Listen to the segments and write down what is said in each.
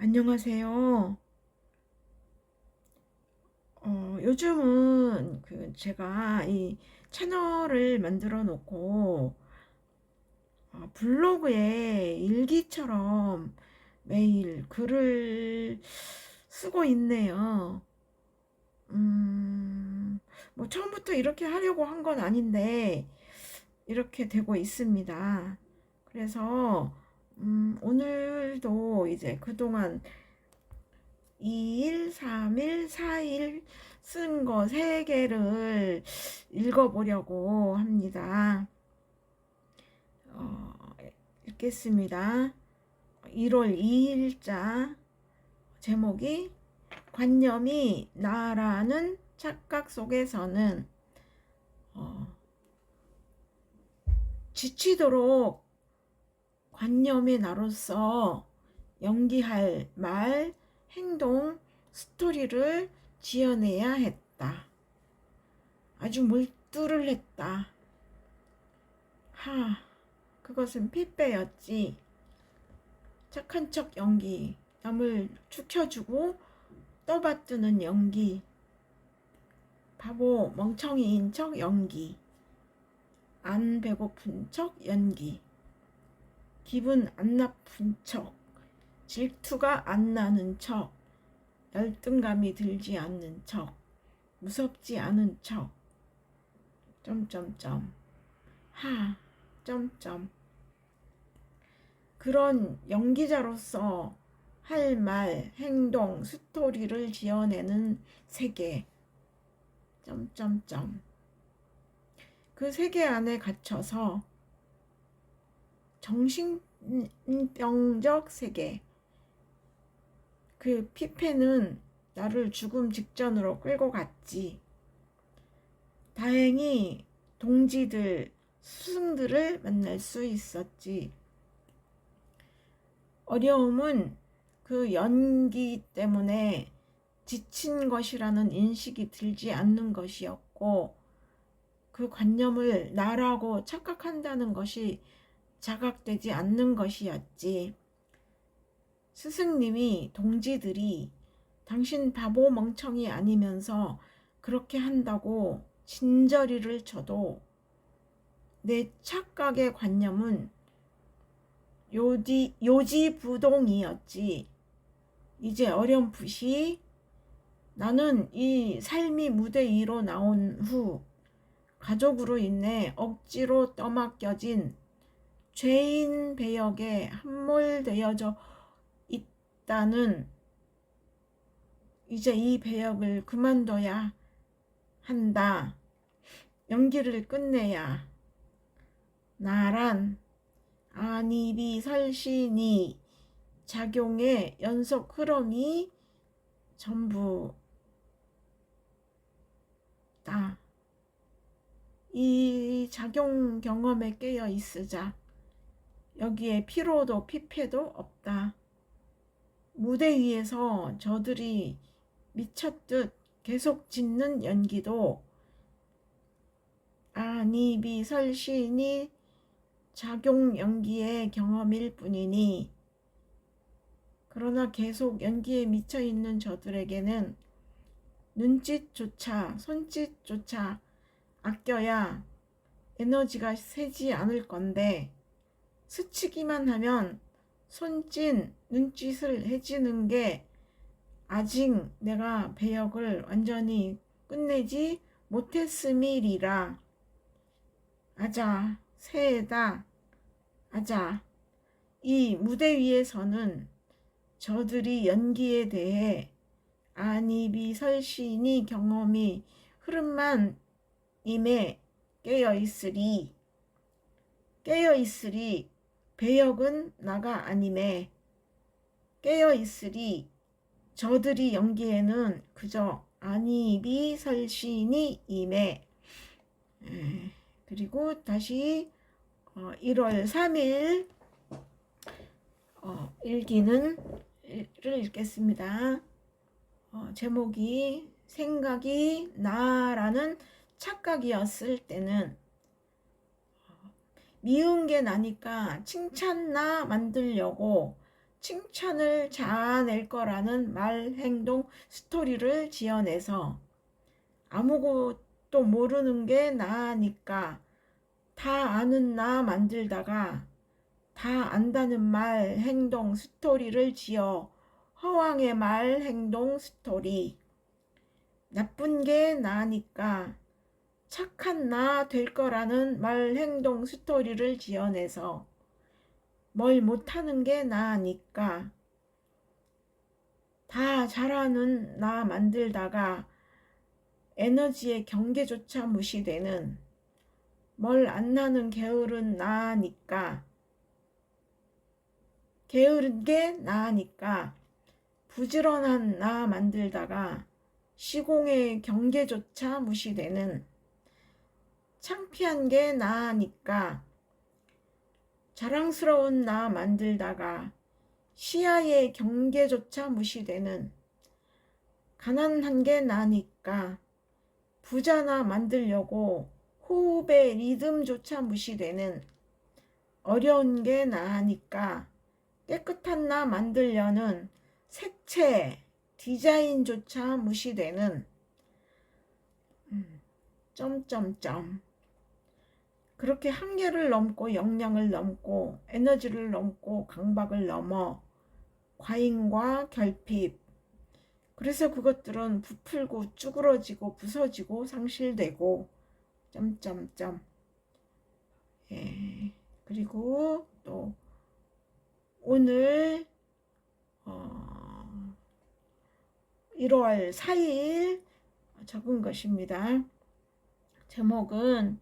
안녕하세요. 어, 요즘은 그 제가 이 채널을 만들어 놓고 어, 블로그에 일기처럼 매일 글을 쓰고 있네요. 음, 뭐 처음부터 이렇게 하려고 한 건 아닌데 이렇게 되고 있습니다. 그래서 음, 오늘도 이제 그동안 2일, 3일, 4일 쓴 거 3개를 읽어보려고 합니다. 어, 읽겠습니다. 1월 2일자 제목이 관념이 나라는 착각 속에서는 어, 지치도록 관념의 나로서 연기할 말, 행동, 스토리를 지어내야 했다. 아주 몰두를 했다. 하, 그것은 핏배였지. 착한 척 연기, 남을 축혀주고 떠받드는 연기, 바보 멍청이인 척 연기, 안 배고픈 척 연기, 기분 안 나쁜 척, 질투가 안 나는 척, 열등감이 들지 않는 척, 무섭지 않은 척, 점점점, 하, 점점. 그런 연기자로서 할 말, 행동, 스토리를 지어내는 세계, 점점점. 그 세계 안에 갇혀서 정신병적 세계, 그 피페는 나를 죽음 직전으로 끌고 갔지. 다행히 동지들, 스승들을 만날 수 있었지. 어려움은 그 연기 때문에 지친 것이라는 인식이 들지 않는 것이었고, 그 관념을 나라고 착각한다는 것이 자각되지 않는 것이었지. 스승님이 동지들이 당신 바보 멍청이 아니면서 그렇게 한다고 진저리를 쳐도 내 착각의 관념은 요지, 요지부동이었지. 이제 어렴풋이 나는 이 삶이 무대 위로 나온 후 가족으로 인해 억지로 떠맡겨진 죄인 배역에 함몰되어져 있다는 이제 이 배역을 그만둬야 한다. 연기를 끝내야. 나란 안입이 설신이 작용의 연속 흐름이 전부다. 이 작용 경험에 깨어 있으자. 여기에 피로도 피폐도 없다. 무대 위에서 저들이 미쳤듯 계속 짓는 연기도 아니비 설신이 작용 연기의 경험일 뿐이니 그러나 계속 연기에 미쳐 있는 저들에게는 눈짓조차 손짓조차 아껴야 에너지가 새지 않을 건데 스치기만 하면 손짓, 눈짓을 해지는 게 아직 내가 배역을 완전히 끝내지 못했음이리라. 아자, 새해다. 아자, 이 무대 위에서는 저들이 연기에 대해 안입이 설신이 경험이 흐름만 임에 깨어 있으리. 깨어 있으리. 배역은 나가 아님에 깨어 있으리. 저들이 연기에는 그저 안입이 설신이 임에 그리고 다시 1월 3일 어, 일기는 를 읽겠습니다. 어, 제목이 생각이 나라는 착각이었을 때는 미운 게 나니까 칭찬나 만들려고 칭찬을 자아낼 거라는 말, 행동, 스토리를 지어내서 아무것도 모르는 게 나니까 다 아는 나 만들다가 다 안다는 말, 행동, 스토리를 지어 허황의 말, 행동, 스토리. 나쁜 게 나니까 착한 나 될 거라는 말, 행동, 스토리를 지어내서 뭘 못하는 게 나니까 다 잘하는 나 만들다가 에너지의 경계조차 무시되는 뭘 안 나는 게으른 나니까 게으른 게 나니까 부지런한 나 만들다가 시공의 경계조차 무시되는 창피한 게 나니까 자랑스러운 나 만들다가 시야의 경계조차 무시되는 가난한 게 나니까 부자나 만들려고 호흡의 리듬조차 무시되는 어려운 게 나니까 깨끗한 나 만들려는 색채, 디자인조차 무시되는. 음, 점점점 그렇게 한계를 넘고 역량을 넘고 에너지를 넘고 강박을 넘어 과잉과 결핍. 그래서 그것들은 부풀고 쭈그러지고 부서지고 상실되고 점점점. 예. 그리고 또 오늘 어 1월 4일 적은 것입니다. 제목은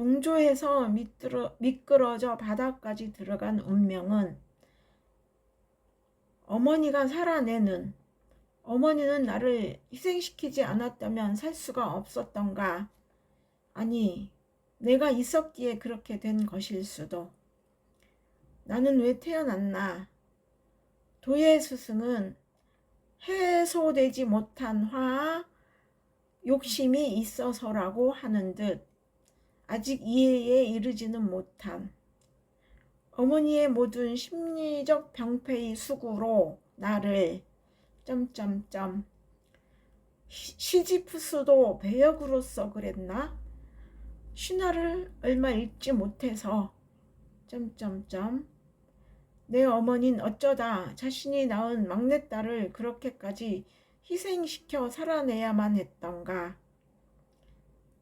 동조해서 미끄러, 미끄러져 바닥까지 들어간 운명은 어머니가 살아내는 어머니는 나를 희생시키지 않았다면 살 수가 없었던가? 아니 내가 있었기에 그렇게 된 것일 수도. 나는 왜 태어났나? 도예 스승은 해소되지 못한 화 욕심이 있어서라고 하는 듯 아직 이해에 이르지는 못한 어머니의 모든 심리적 병폐의 수구로 나를 점점점 시지프스도 배역으로서 그랬나? 신화를 얼마 읽지 못해서 점점점 내 어머닌 어쩌다 자신이 낳은 막내딸을 그렇게까지 희생시켜 살아내야만 했던가.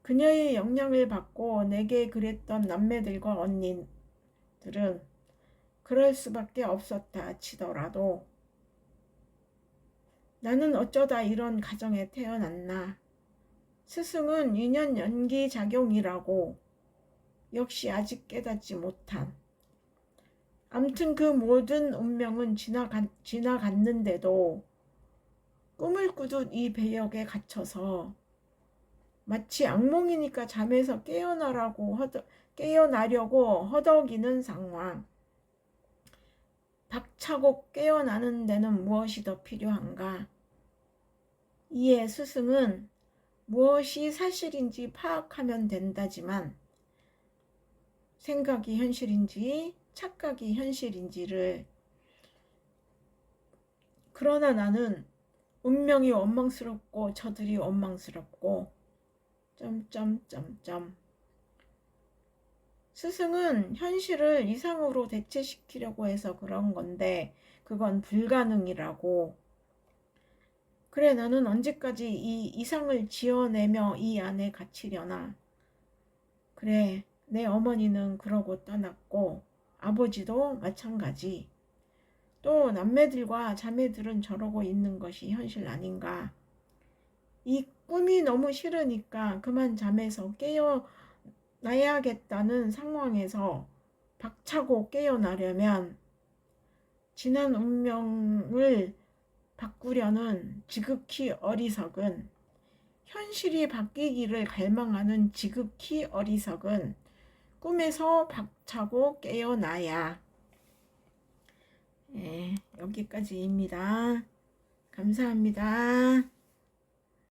그녀의 영향을 받고 내게 그랬던 남매들과 언니들은 그럴 수밖에 없었다 치더라도 나는 어쩌다 이런 가정에 태어났나. 스승은 유년 연기 작용이라고 역시 아직 깨닫지 못한. 암튼 그 모든 운명은 지나갔, 지나갔는데도 꿈을 꾸듯 이 배역에 갇혀서 마치 악몽이니까 잠에서 깨어나라고 허덕, 깨어나려고 허덕이는 상황. 박차고 깨어나는 데는 무엇이 더 필요한가? 이에 스승은 무엇이 사실인지 파악하면 된다지만 생각이 현실인지 착각이 현실인지를 그러나 나는 운명이 원망스럽고 저들이 원망스럽고 점점점점. 스승은 현실을 이상으로 대체시키려고 해서 그런 건데 그건 불가능이라고. 그래 나는 언제까지 이 이상을 지어내며 이 안에 갇히려나? 그래 내 어머니는 그러고 떠났고 아버지도 마찬가지. 또 남매들과 자매들은 저러고 있는 것이 현실 아닌가? 이 꿈이 너무 싫으니까 그만 잠에서 깨어 나야겠다는 상황에서 박차고 깨어나려면 지난 운명을 바꾸려는 지극히 어리석은 현실이 바뀌기를 갈망하는 지극히 어리석은 꿈에서 박차고 깨어나야. 네, 여기까지입니다. 감사합니다.